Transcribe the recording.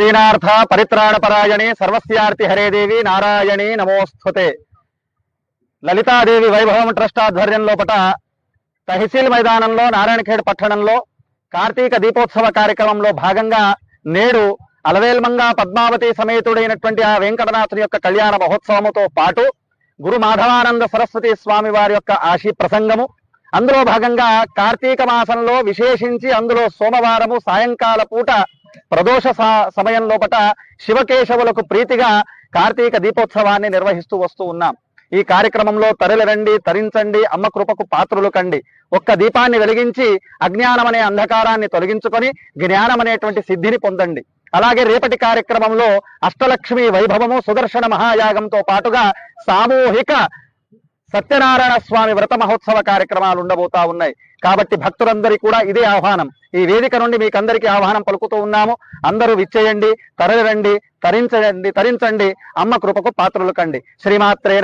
దీనార్థ పరిత్రాణపరాయణి సర్వస్యార్తి హరేదేవి నారాయణి నమోస్తుతే. లలితాదేవి వైభవం ట్రస్ట్ ఆధ్వర్యం లోపట తహసీల్ మైదానంలో నారాయణఖేడ్ పట్టణంలో కార్తీక దీపోత్సవ కార్యక్రమంలో భాగంగా నేడు అలవేల్మంగా పద్మావతి సమేతుడైనటువంటి ఆ వెంకటనాథుని యొక్క కళ్యాణ మహోత్సవముతో పాటు గురు మాధవానంద సరస్వతి స్వామి వారి యొక్క ఆశీ ప్రసంగము అందులో భాగంగా కార్తీక మాసంలో విశేషించి అందులో సోమవారము సాయంకాల పూట ప్రదోష సమయం లోపట శివకేశవులకు ప్రీతిగా కార్తీక దీపోత్సవాన్ని నిర్వహిస్తూ వస్తూ ఉన్నాం. ఈ కార్యక్రమంలో తరలిరండి తరించండి అమ్మ కృపకు పాత్రులు కండి. ఒక్క దీపాన్ని వెలిగించి అజ్ఞానం అనే అంధకారాన్ని తొలగించుకొని జ్ఞానం అనేటువంటి సిద్ధిని పొందండి. అలాగే రేపటి కార్యక్రమంలో అష్టలక్ష్మి వైభవము సుదర్శన మహాయాగంతో పాటుగా సామూహిక సత్యనారాయణ స్వామి వ్రత మహోత్సవ కార్యక్రమాలు ఉండబోతా ఉన్నాయి. కాబట్టి భక్తులందరికీ కూడా ఇదే ఆహ్వానం. ఈ వేదిక నుండి మీకందరికీ ఆహ్వానం పలుకుతూ ఉన్నాము. అందరూ విచ్చేయండి తరలిరండి తరించండి తరించండి అమ్మ కృపకు పాత్రలు కండి. శ్రీమాత్రే